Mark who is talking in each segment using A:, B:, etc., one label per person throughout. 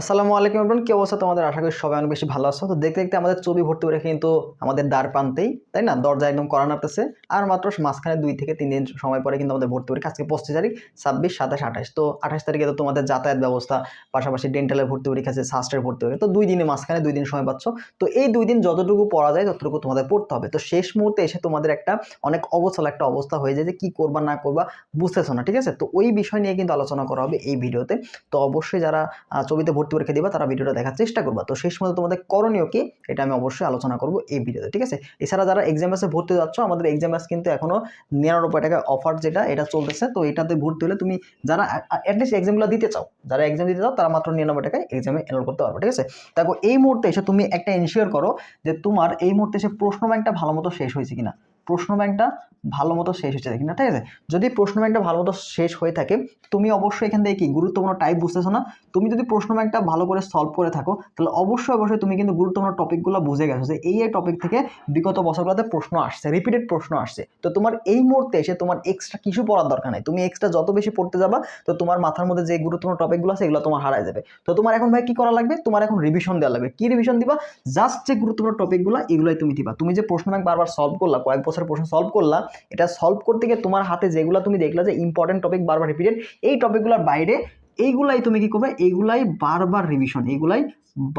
A: আসসালামু আলাইকুম এভরিওয়ান কি অবস্থা তোমাদের? আশা করি সবাই অনেক বেশি ভালো আছো। তো দেখতে দেখতে আমাদের ছবি ভর্তি করে কিন্তু আমাদের দ্বার প্রান্তেই তাই না? দরজা একদম করা নামতেছে। আর মাত্র মাঝখানে দুই থেকে তিন দিন সময় পরে কিন্তু আমাদের ভর্তি পরীক্ষা। আজকে পঁচিশ তারিখ ছাব্বিশ সাতাশ আঠাশ। তো আঠাশ তারিখে তো তোমাদের যাতায়াত ব্যবস্থা পাশাপাশি ডেন্টালের ভর্তি পরীক্ষা আছে শাস্ত্রের ভর্তি পরীক্ষা। তো দুই দিনে মাঝখানে দুই দিন সময় পাচ্ছ। তো এই দুই দিন যতটুকু পড়া যায় ততটুকু তোমাদের পড়তে হবে। তো শেষ মুহূর্তে এসে তোমাদের একটা অনেক অবচল একটা অবস্থা হয়ে যায় যে কী করবা না করবা বুঝতেছো না ঠিক আছে? তো ওই বিষয় নিয়ে কিন্তু আলোচনা করা হবে এই ভিডিওতে। তো অবশ্যই যারা আহ, ছবিতে ভর্তি পরীক্ষা দিবা, তারা ভিডিওটা দেখার চেষ্টা করবা। তো শেষ মধ্যে তোমাদের করণীয় কি এটা আমি অবশ্যই আলোচনা করব এই ভিডিওতে, ঠিক আছে? এছাড়া যারা এক্সাম ব্যাসে ভর্তি যাচ্ছ, আমাদের এক্সাম ব্যাস কিন্তু এখনও নিরানব্বই টাকা অফার যেটা, এটা চলতেছে। তো এটাতে ভর্তি হলে তুমি যারা অ্যাটলিস্ট এক্সামগুলো দিতে চাও, যারা এক্সাম দিতে চাও, তারা মাত্র নিরানব্বই টাকায় এক্সামে এনরোল করতে পারবে, ঠিক আছে? দেখো, এই মুহূর্তে এসে তুমি একটা এনশিওর করো যে তোমার এই মুহূর্তে এসে প্রশ্ন ব্যাংকটা ভালো মতো শেষ হয়েছে কিনা। প্রশ্ন ব্যাংকটা ভালো মতো শেষ হয়েছে কিনা, ঠিক আছে? যদি প্রশ্ন ব্যাংকটা ভালো মতো শেষ হয়ে থাকে, তুমি অবশ্যই এখান থেকে কি গুরুত্বপূর্ণ টাইপ বুঝতেছো না? তুমি যদি প্রশ্ন ব্যাংকটা ভালো করে সলভ করে থাকো, তাহলে অবশ্যই অবশ্যই তুমি কিন্তু গুরুত্বপূর্ণ টপিকগুলো বুঝে গেছো যে এই এই টপিক থেকে বিগত বছরগুলোতে প্রশ্ন আসছে রিপিটেড প্রশ্ন আসছে। তো তোমার এই মুহূর্তে এসে তোমার এক্সট্রা কিছু পড়ার দরকার নেই। তুমি এক্সট্রা যত বেশি পড়তে যাবা, তো তোমার মাথার মধ্যে যে গুরুত্বপূর্ণ টপিকগুলো আছে, এগুলো তোমার হারায় যাবে। তো তোমার এখন ভাই কি করা লাগবে? তোমার এখন রিভিশন দেওয়া লাগবে। কি রিভিশন দিবা? জাস্ট যে গুরুত্বপূর্ণ টপিকগুলো এগুলোই তুমি দিবা। তুমি যে প্রশ্ন ব্যাংক বারবার সলভ করলা কয়েক বছর প্রশ্ন সলভ করলা এটা সলভ করতে গিয়ে তোমার হাতে যেগুলো তুমি দেখলা যে ইম্পর্টেন্ট টপিক বারবার রিপিটেড এই টপিকগুলোর বাইরে এইগুলাই তুমি কি করবে? এইগুলাই বারবার রিভিশন এইগুলাই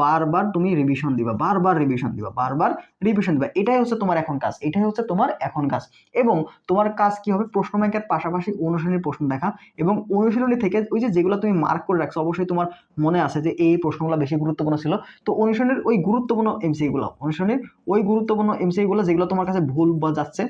A: বারবার তুমি রিভিশন দিবা, বারবার রিভিশন দিবা, বারবার রিভিশন দিবা। এটাই হচ্ছে তোমার এখন কাজ, এটাই হচ্ছে তোমার এখন কাজ। এবং তোমার কাজ কি হবে? প্রশ্ন ব্যাংকের পাশাপাশি অনুশীলনী প্রশ্ন দেখা এবং অনুশীলনী থেকে ওই যে যেগুলো তুমি মার্ক করে রাখছো, অবশ্যই তোমার মনে আছে যে এই প্রশ্নগুলো বেশি গুরুত্বপূর্ণ ছিল। তো অনুশীলনের ওই গুরুত্বপূর্ণ এমসিগুলো অনুশীলনের ওই গুরুত্বপূর্ণ এমসিগুলো যেগুলো তোমার কাছে ভুল বা যাচ্ছে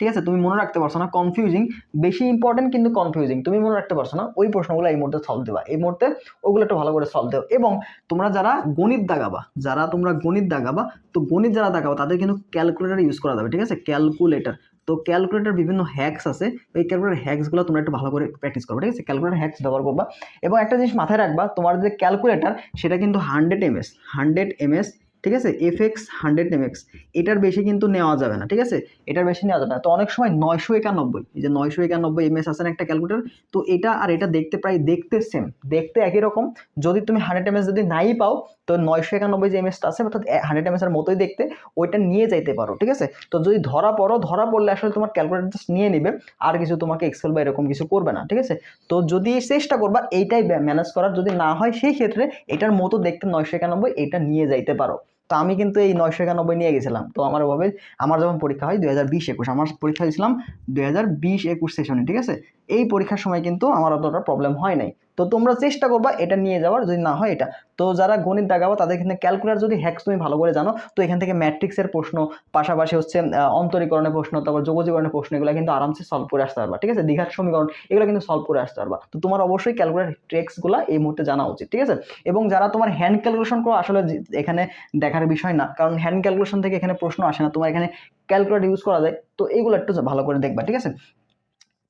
A: ঠিক আছে? তুমি মনে রাখতে পারছ না কনফিউজিং বেশি ইম্পর্টেন্ট কিন্তু কনফিউজিং তুমি মনে রাখতে পারছ না, ওই প্রশ্নগুলো এই মুহূর্তে সলভ দেবা। এই মুহূর্তে ওগুলো একটু ভালো করে সলভ দেও। এবং তোমরা যারা গণিত দাগাবা যারা তোমরা গণিত দাগাবা তো গণিত যারা দাগাবা তাদের কিন্তু ক্যালকুলেটার ইউজ করা যাবে, ঠিক আছে? ক্যালকুলেটার তো ক্যালকুলেটার বিভিন্ন হ্যাক্স আছে। ওই ক্যালকুলেটার হ্যাক্সগুলো তোমরা একটু ভালো করে প্র্যাকটিস করবে ঠিক আছে? ক্যালকুলেটার হ্যাক্স ব্যবহার করবা। এবং একটা জিনিস মাথায় রাখবা, তোমার যে ক্যালকুলেটার সেটা কিন্তু হান্ড্রেড এমএস হান্ড্রেড এমএস ঠিক আছে? এফ এক্স হান্ড্রেড এমএক্স এটার বেশি কিন্তু নেওয়া যাবে না, ঠিক আছে? এটার বেশি নেওয়া যাবে না। তো অনেক সময় নয়শো একানব্বই, এই যে নয়শো একানব্বই এমএস আছে না একটা ক্যালকুলেটার তো এটা আর এটা দেখতে প্রায় দেখতে সেম দেখতে একই রকম। যদি তুমি হান্ড্রেড এমএস যদি নাই পাও, তো নয়শো একানব্বই যে এমএসটা আছে, অর্থাৎ হান্ড্রেড এমএস এর মতোই দেখতে, ওইটা নিয়ে যাইতে পারো, ঠিক আছে? তো যদি ধরা পড়ো, ধরা পড়লে আসলে তোমার ক্যালকুলেটার জাস্ট নিয়ে নেবে, আর কিছু তোমাকে এক্সেল বা এরকম কিছু করবে না, ঠিক আছে? তো যদি চেষ্টা করবা, এইটাই ম্যানেজ করার, যদি না হয়, সেই ক্ষেত্রে এটার মতো দেখতে নয়শো একানব্বই, এটা নিয়ে যাইতে পারো। তো আমি কিন্তু এই নয়শো একানব্বই নিয়ে গেছিলাম। তো আমার ওভাবে, আমার যখন পরীক্ষা হয় দুই হাজার বিশ একুশ, আমার পরীক্ষা দিয়েছিলাম দু হাজার বিশ একুশ সেশনে ঠিক আছে? এই পরীক্ষার সময় কিন্তু আমার অতটা প্রবলেম হয় নাই। তো তোমরা চেষ্টা করবা এটা নিয়ে যাওয়ার, যদি না হয় এটা। তো যারা গণিত দাগাবা তাদের এখানে ক্যালকুলেটার যদি হ্যাক্স তুমি ভালো করে জানো, তো এখান থেকে ম্যাট্রিক্সের প্রশ্ন, পাশাপাশি হচ্ছে অন্তরীকরণের প্রশ্ন, তারপর যোগজীকরণের প্রশ্ন, এগুলো কিন্তু আরামসে সলভ করে আসতে পারবা, ঠিক আছে? দীঘার সমীকরণ, এগুলো কিন্তু সলভ করে আসতে পারবা। তো তোমার অবশ্যই ক্যালকুলেটার ট্রিক্সগুলো এই মুহূর্তে জানা উচিত, ঠিক আছে? এবং যারা তোমার হ্যান্ড ক্যালকুলেশন করো, আসলে এখানে দেখার বিষয় না, কারণ হ্যান্ড ক্যালকুলেশন থেকে এখানে প্রশ্ন আসে না। তোমার এখানে ক্যালকুলেটার ইউজ করা যায়, তো এইগুলো একটু ভালো করে দেখবা, ঠিক আছে?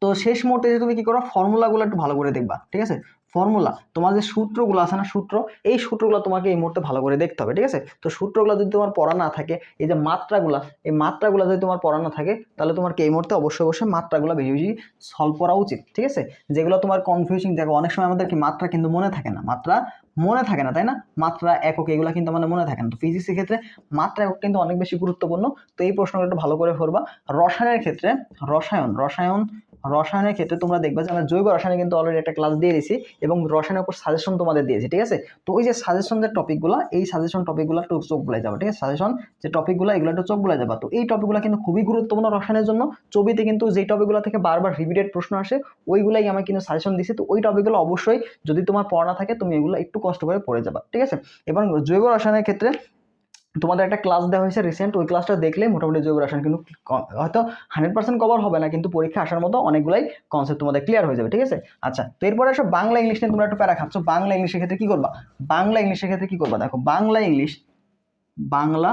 A: তো শেষ মুহূর্তে যে তুমি কি করো, ফর্মুলাগুলো একটু ভালো করে দেখবা, ঠিক আছে? ফর্মুলা, তোমার যে সূত্রগুলো আছে না, সূত্র, এই সূত্রগুলো তোমাকে এই মুহূর্তে ভালো করে দেখতে হবে, ঠিক আছে? তো সূত্রগুলো যদি তোমার পড়া না থাকে, এই যে মাত্রাগুলো, এই মাত্রাগুলো যদি তোমার পড়া না থাকে, তাহলে তোমার এই মুহূর্তে অবশ্যই অবশ্যই মাত্রাগুলো বেশি বেশি সলভ করা উচিত, ঠিক আছে? যেগুলো তোমার কনফিউজিং দেখো, অনেক সময় আমাদের কি মাত্রা কিন্তু মনে থাকে না, মাত্রা মনে থাকে না, তাই না? মাত্রা একক, এগুলো কিন্তু আমাদের মনে থাকে না। তো ফিজিক্সের ক্ষেত্রে মাত্রা একক কিন্তু অনেক বেশি গুরুত্বপূর্ণ, তো এই প্রশ্নগুলো একটু ভালো করে করবা রসায়নের ক্ষেত্রে, রসায়ন রসায়ন রসায়নের ক্ষেত্রে তোমরা দেখবে যে আমরা জৈব রসায়নে কিন্তু অলরেডি একটা ক্লাস দিয়ে দিয়েছি এবং রসায়নের উপর সাজেশন তোমাদের দিয়েছি, ঠিক আছে? তো ওই যে সাজেশন যে টপিকগুলো এই সাজেশন টপিকগুলো একটু চোখ বুলাই যাবে, ঠিক আছে? সাজেশন যে টপিকগুলো এগুলো একটু চোখ বুলাই যাবে। তো এই টপিকগুলো কিন্তু খুবই গুরুত্বপূর্ণ রসায়নের জন্য। ছবিতে কিন্তু যেই টপিকগুলো থেকে বারবার রিপিটেড প্রশ্ন আসে, ওইগুলাই আমি কিন্তু সাজেশন দিছি তো ওই টপিকগুলো অবশ্যই যদি তোমার পড়া থাকে, তুমি এগুলো একটু কষ্ট করে পড়ে যাবা, ঠিক আছে? এবং জৈব রসায়নের ক্ষেত্রে তোমাদের একটা ক্লাস দেওয়া হয়েছে রিসেন্ট ওই ক্লাসটা দেখলে মোটামুটি জৈব রসায়ন কিন্তু হয়তো হান্ড্রেড পার্সেন্ট কভার হবে না, কিন্তু পরীক্ষা আসার মতো অনেকগুলাই কনসেপ্ট তোমাদের ক্লিয়ার হয়ে যাবে, ঠিক আছে? আচ্ছা তো এরপরে আসো বাংলা ইংলিশ নিয়ে তোমরা একটু প্যারা খাচ্ছ। বাংলা ইংলিশের ক্ষেত্রে কি করবা? বাংলা ইংলিশের ক্ষেত্রে কী করবা? দেখো, বাংলা ইংলিশ বাংলা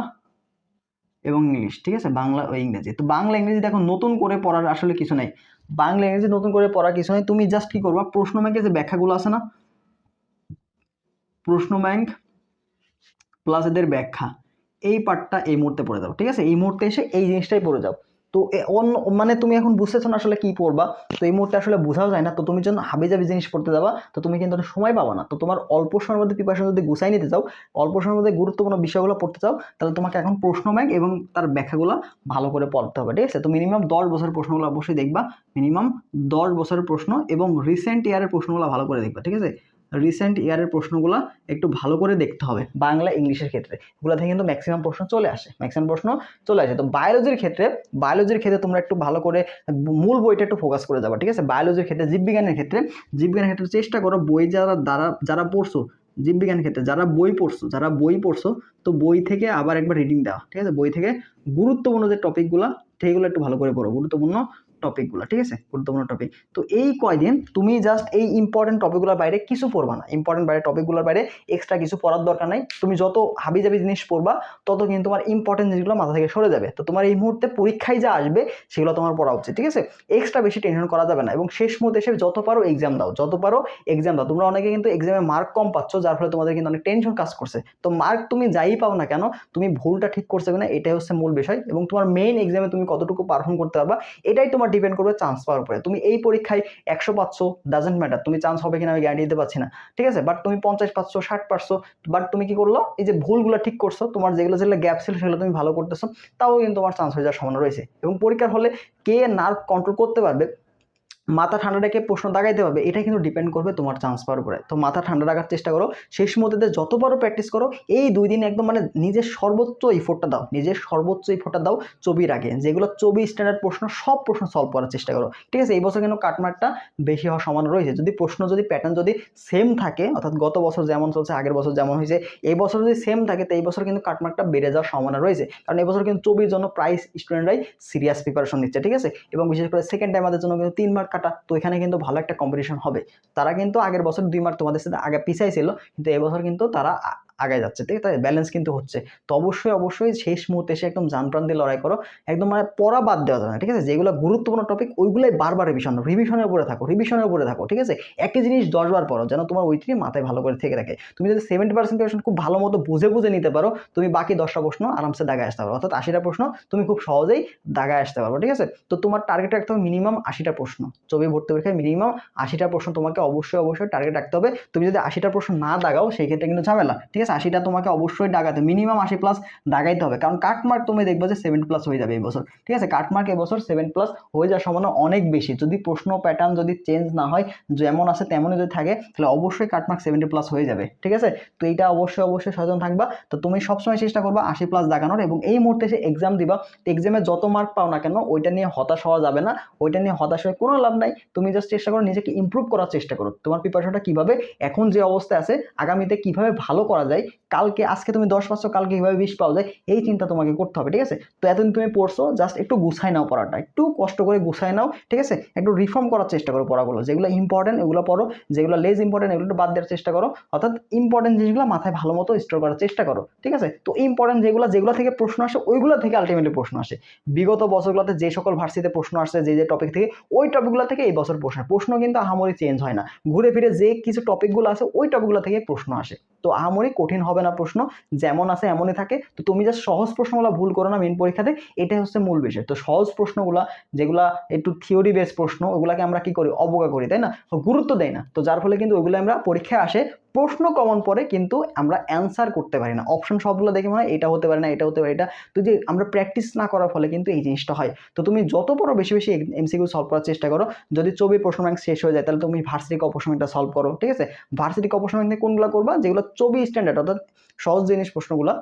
A: এবং ইংলিশ ঠিক আছে? বাংলা ও ইংরেজি। তো বাংলা ইংরেজি দেখো, নতুন করে পড়ার আসলে কিছু নেই। বাংলা ইংরেজি নতুন করে পড়ার কিছু নেই। তুমি জাস্ট কী করবা? প্রশ্ন ব্যাংকের যে ব্যাখ্যাগুলো আছে না? প্রশ্ন ব্যাংক প্লাস এদের ব্যাখ্যা। এই পার্টটা এই মুহূর্তে পড়ে যাও, ঠিক আছে? এই মুহূর্তে এসে এই জিনিসটাই পড়ে যাও। তো অন্য মানে তুমি এখন বুঝতেছো না আসলে কি পড়বা। তো এই মুহূর্তে আসলে বোঝাও যায় না। তো তুমি যখন হাবি জাবি জিনিস পড়তে যাবা, তো তুমি কিন্তু সময় পাবা না। তো তোমার অল্প সময়ের মধ্যে প্রিপারেশন যদি গুছাই নিতে চাও, অল্প সময়ের মধ্যে গুরুত্বপূর্ণ বিষয়গুলো পড়তে চাও, তাহলে তোমাকে এখন প্রশ্ন ব্যাংক এবং তার ব্যাখ্যাগুলো ভালো করে পড়তে হবে, ঠিক আছে? তো মিনিমাম দশ বছরের প্রশ্নগুলো অবশ্যই দেখবা। মিনিমাম দশ বছরের প্রশ্ন এবং রিসেন্ট ইয়ারের প্রশ্নগুলো ভালো করে দেখবা, ঠিক আছে? রিসেন্ট ইয়ারের প্রশ্নগুলো একটু ভালো করে দেখতে হবে বাংলা ইংলিশের ক্ষেত্রে। এগুলো থেকে কিন্তু ম্যাক্সিমাম প্রশ্ন চলে আসে। ম্যাক্সিমাম প্রশ্ন চলে আসে। তো বায়োলজির ক্ষেত্রে বায়োলজির ক্ষেত্রে তোমরা একটু ভালো করে মূল বইটা একটু ফোকাস করে যাবা, ঠিক আছে? বায়োলজির ক্ষেত্রে, জীববিজ্ঞানের ক্ষেত্রে জীববিজ্ঞানের ক্ষেত্রে চেষ্টা করো বই যারা দ্বারা যারা পড়ছো, জীববিজ্ঞানের ক্ষেত্রে, যারা বই পড়ছো, যারা বই পড়ছো, তো বই থেকে আবার একবার রিডিং দেওয়া, ঠিক আছে? বই থেকে গুরুত্বপূর্ণ যে টপিকগুলো সেইগুলো একটু ভালো করে পড়ো। গুরুত্বপূর্ণ টপিকগুলো ঠিক আছে? গুরুত্বপূর্ণ টপিক তো এই কয়দিন তুমি জাস্ট এই ইম্পর্টেন্ট টপিকগুলোর বাইরে কিছু পড়বা না। ইম্পর্টেন্ট বাইরে টপিকগুলোর বাইরে এক্সট্রা কিছু পড়ার দরকার নাই। তুমি যত হাবি জাবি জিনিস পড়বা, তত কিন্তু তোমার ইম্পর্টেন্ট জিনিসগুলো মাথা থেকে সরে যাবে। তো তোমার এই মুহূর্তে পরীক্ষায় যা আসবে, সেগুলো তোমার পড়া উচিত, ঠিক আছে? এক্সট্রা বেশি টেনশন করা যাবে না এবং শেষ মুহূর্তে এসে যত পারো এক্সাম দাও, যত পারো এক্সাম দাও। তোমরা অনেকে কিন্তু এক্সামে মার্ক কম পাচ্ছ, যার ফলে তোমাদের কিন্তু অনেক টেনশন কাজ করছে। তো মার্ক তুমি যাই পাও না কেন, তুমি ভুলটা ঠিক করছে কিনা, এটাই হচ্ছে মূল বিষয় এবং তোমার মেইন এক্সামে তুমি কতটুকু পারফর্ম করতে পারবা, এটাই তোমার ডিপেন্ড করবে চান্স পাওয়ার উপরে। তুমি এই পরীক্ষায় একশো পাচ্ছো ডাজেন্ট ম্যাটার তুমি চান্স হবে কিনা আমি গ্যারান্টি দিতে পারছি না। ঠিক আছে? বাট তুমি পঞ্চাশ পাচ্ছ ষাট পারছ বাট তুমি কি করল? এই যে ভুলগুলো ঠিক করছ, তোমার যেগুলো যেগুলো গ্যাপ ছিল সেগুলো তুমি ভালো করতেছো, তাও কিন্তু তোমার চান্স হয়ে যাওয়ার সম্ভাবনা রয়েছে। এবং পরীক্ষার হলে কে নার্ভ কন্ট্রোল করতে পারবে মাথা ঠান্ডা রেখে প্রশ্ন দাগাইতে হবে এটা কিন্তু ডিপেন্ড করবে তোমার চান্স পাওয়ার উপরে। তো মাথা ঠান্ডা রাখার চেষ্টা করো, শেষ মধ্যে যত বড় প্র্যাকটিস করো, এই দুই দিন একদম মানে নিজের সর্বোচ্চ ইফোর্টটা দাও, নিজের সর্বোচ্চ ইফোর্টটা দাও ছবির আগে। যেগুলো ছবি স্ট্যান্ডার্ড প্রশ্ন, সব প্রশ্ন সলভ করার চেষ্টা করো। ঠিক আছে, এই বছর কিন্তু কাটমার্কটা বেশি হওয়ার সমান রয়েছে। যদি প্রশ্ন, যদি প্যাটার্ন যদি সেম থাকে, অর্থাৎ গত বছর যেমন চলছে, আগের বছর যেমন হয়েছে, এই বছর যদি সেম থাকে, তো এই বছর কিন্তু কাটমার্কটা বেড়ে যাওয়ার সম্ভাবনা রয়েছে। কারণ এই বছর কিন্তু ছবির জন্য প্রাইস স্টুডেন্টরাই সিরিয়াস প্রিপারেশন নিচ্ছে, ঠিক আছে? এবং বিশেষ করে সেকেন্ড টাইমারদের জন্য কিন্তু তিন মার্ক কাটা তো এখানে কিন্তু ভালো একটা কম্পিটিশন হবে। তারা কিন্তু আগের বছর দুই মার্ক তোমাদের সাথে আগে পিছাই ছিল কিন্তু এবছর কিন্তু তারা আ- আগায় যাচ্ছে, ঠিক আছে? ব্যালেন্স কিন্তু হচ্ছে। তো অবশ্যই অবশ্যই শেষ মুহূর্তে এসে একদম জান প্রাণ দিয়ে লড়াই করো। একদম মানে পড়া বাদ দেওয়া যাবে না, ঠিক আছে? যেগুলো গুরুত্বপূর্ণ টপিক ওইগুলোই বারবার রিভিশন রিভিশনের উপরে থাকো রিভিশনের উপরে থাকো, ঠিক আছে? একই জিনিস দশবার পড়ো, যেন তোমার ওইটি মাথায় ভালো করে থেকে রাখে। তুমি যদি সেভেন্টি পার্সেন্ট কোয়েশন খুব ভালো মতো বুঝে বুঝে নিতে পারো, তুমি বাকি দশটা প্রশ্ন আরামসে দাগায় আসতে পারো। অর্থাৎ আশিটা প্রশ্ন তুমি খুব সহজেই দাগায় আসতে পারব, ঠিক আছে? তো তোমার টার্গেট রাখতে হবে মিনিমাম আশিটা প্রশ্ন। ছবি ভর্তি পরীক্ষায় মিনিমাম আশিটা প্রশ্ন তোমাকে অবশ্যই অবশ্যই টার্গেট রাখতে হবে। তুমি যদি আশিটা প্রশ্ন না দাগাও, সেই ক্ষেত্রে কিন্তু ঝামেলা, ঠিক আছে? আশিটা তোমাকে অবশ্যই দাগাতে মিনিমাম আশি প্লাস দাগাইতে হবে। কারণ কাটমার্ক তুমি দেখবে যে সেভেন প্লাস হয়ে যাবে এই বছর। ঠিক আছে? কাটমার্ক এবছর সেভেন প্লাস হয়ে যাওয়ার সম্ভাবনা অনেক বেশি। যদি প্রশ্ন প্যাটার্ন যদি চেঞ্জ না হয়, যেমন আছে তেমনই যদি থাকে, তাহলে অবশ্যই কাটমার্ক সেভেন্টি প্লাস হয়ে যাবে। ঠিক আছে? তো এইটা অবশ্যই অবশ্যই সচেতন থাকবা। তো তুমি সবসময় চেষ্টা করবা আশি প্লাস দাগানোর এবং এই মুহূর্তে এসে এক্সাম দিবা এক্সামে যত মার্ক পাও না কেন, ওইটা নিয়ে হতাশ হওয়া যাবে না। ওইটা নিয়ে হতাশ হয়ে কোনো লাভ নাই। তুমি জাস্ট চেষ্টা করো নিজেকে ইমপ্রুভ করার চেষ্টা করো। তোমার প্রিপারেশনটা কীভাবে, এখন যে অবস্থায় আছে, আগামীতে কীভাবে ভালো করা যায় দেয় কালকে, আজকে তুমি দশ পাচ্ছ, কালকে কীভাবে বিশ পাওয়া যায়, এই চিন্তা তোমাকে করতে হবে, ঠিক আছে? তো এতদিন তুমি পড়ছো জাস্ট একটু গুছাই নাও পড়াটা, একটু কষ্ট করে গুছাই নাও, ঠিক আছে? একটু রিফর্ম করার চেষ্টা করো পড়াগুলো, যেগুলো ইম্পর্টেন্ট এগুলো পড়ো, যেগুলো লেস ইম্পর্টেন্ট এগুলো একটু বাদ দেওয়ার চেষ্টা করো, অর্থাৎ ইম্পর্টেন্ট জিনিসগুলো মাথায় ভালো মতো স্টোর করার চেষ্টা করো, ঠিক আছে? তো ইম্পর্টেন্ট যেগুলো যেগুলো থেকে প্রশ্ন আসে, ওইগুলো থেকে আলটিমেটলি প্রশ্ন আসে। বিগত বছরগুলোতে যে সকল ভার্সিতে প্রশ্ন আসছে যে যে টপিক থেকে, ওই টপিকগুলো থেকে এই বছর প্রশ্ন প্রশ্ন কিন্তু আহামরি চেঞ্জ হয় না। ঘুরে ফিরে যে কিছু টপিকগুলো আছে, ওই টপিকগুলো থেকে প্রশ্ন আসে। তো আহামরি কঠিন হবে না প্রশ্ন, যেমন আছে এমনই থাকে। তো তুমি যা সহজ প্রশ্নগুলো ভুল করো না মেন পরীক্ষাতে, এটাই হচ্ছে মূল বিষয়। তো সহজ প্রশ্নগুলো, যেগুলো একটু থিওরি বেস প্রশ্ন, ওগুলাকে আমরা কি করি? অবজ্ঞা করি, তাই না? গুরুত্ব দেয় না। তো যার ফলে কিন্তু ওগুলো আমরা পরীক্ষায় আসে প্রশ্ন কমন পরে কিন্তু আমরা অ্যান্সার করতে পারি না। অপশন সবগুলো দেখে মনে হয় এটা হতে পারে না, এটা হতে পারে এটা তো যে আমরা প্র্যাকটিস না করার ফলে কিন্তু এই জিনিসটা হয়। তো তুমি যত বড় বেশি বেশি এমসিকিউ সলভ করার চেষ্টা করো, যদি চবি প্রশ্ন ব্যাংক শেষ হয়ে যায়, তাহলে তুমি ভার্সিটিক অপশন ব্যাংকটা সলভ করো, ঠিক আছে? ভার্সিটিক অপশন ব্যাংক কোনগুলো করবা? যেগুলো চবি স্ট্যান্ডার্ড অর্থাৎ সহজ জিনিস প্রশ্নগুলো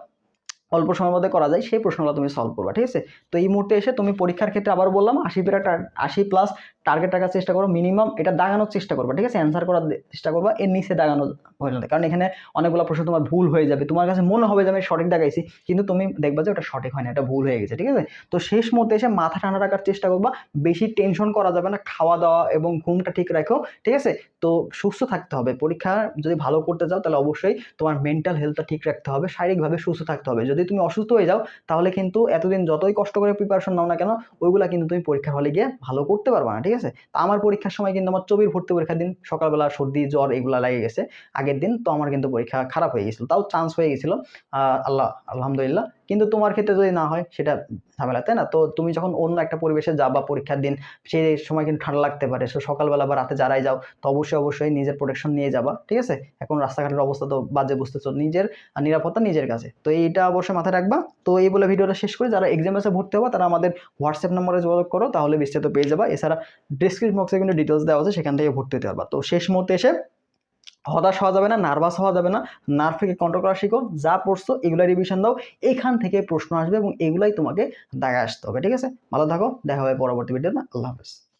A: অল্প সময়ের মধ্যে করা যায়, সেই প্রশ্নগুলো তুমি সলভ করবা, ঠিক আছে? তো এই মুহূর্তে এসে তুমি পরীক্ষার ক্ষেত্রে আবার বললাম, আশি পেরা আশি প্লাস টার্গেট রাখার চেষ্টা করো মিনিমাম এটা দাগানোর চেষ্টা করবা, ঠিক আছে? অ্যান্সার করার চেষ্টা করবা, এর নিচে দাগানো হয় না কারণ এখানে অনেকগুলো প্রশ্ন তোমার ভুল হয়ে যাবে, তোমার কাছে মনে হবে যে আমি সঠিক দাগাইছি কিন্তু তুমি দেখবা যে ওটা সঠিক হয় না, এটা ভুল হয়ে গেছে, ঠিক আছে? তো শেষ মুহূর্তে এসে মাথা ঠান্ডা রাখার চেষ্টা করবা, বেশি টেনশন করা যাবে না, খাওয়া দাওয়া এবং ঘুমটা ঠিক রাখো, ঠিক আছে? তো সুস্থ থাকতে হবে, পরীক্ষা যদি ভালো করতে চাও তাহলে অবশ্যই তোমার মেন্টাল হেলথটা ঠিক রাখতে হবে, শারীরিকভাবে সুস্থ থাকতে হবে, যদি যদি তুমি অসুস্থ হয়ে যাও, তাহলে কিন্তু এতদিন যতই কষ্ট করে প্রিপারেশন নাও না কেন, ওইগুলো কিন্তু তুমি পরীক্ষার হলে গিয়ে ভালো করতে পারবে না, ঠিক আছে? তো আমার পরীক্ষার সময় কিন্তু আমার চবির ভর্তি পরীক্ষার দিন, সকালবেলা সর্দি, জ্বর এগুলো লেগে গেছে। আগের দিন তো আমার কিন্তু পরীক্ষা খারাপ হয়ে গেছিল, তাও চান্স হয়ে গেছিল। আল্লাহ, আলহামদুলিল্লাহ। কিন্তু তোমার ক্ষেত্রে যদি না হয়, সেটা ঝামেলা, তাই না? তো তুমি যখন অন্য একটা পরিবেশে যাবা পরীক্ষার দিন, সেই সময় কিন্তু ঠান্ডা লাগতে পারে। সো সকালবেলা বা রাতে যারাই যাও, তো অবশ্যই অবশ্যই নিজের প্রোটেকশন নিয়ে যাবা, ঠিক আছে? এখন রাস্তাঘাটের অবস্থা তো বাজে বুঝতেছো, নিজের নিরাপত্তা নিজের কাছে। তো এইটা অবশ্যই মাথায় রাখবা। তো এই বলে ভিডিওটা শেষ করে। যারা এক্সাম এসে ভর্তি হবা, তারা আমাদের হোয়াটসঅ্যাপ নম্বরে যোগাযোগ করো, তাহলে বিস্তারিত পেয়ে যাবা। এছাড়া ডিসক্রিপশন বক্সে কিন্তু ডিটেলস দেওয়া আছে, সেখান থেকে ভর্তি হতে পারবা। তো শেষ মুহূর্তে এসে হতাশ হওয়া যাবে না নার্ভাস হওয়া যাবে না নার্ভকে কন্ট্রোল করা শিখো, যা পড়ছো এগুলো রিভিশন দাও, এখান থেকে প্রশ্ন আসবে এবং এগুলাই তোমাকে দাগে আসতে হবে, ঠিক আছে? ভালো থাকো, দেখা হবে পরবর্তী ভিডিও না আল্লাহ হাফেজ।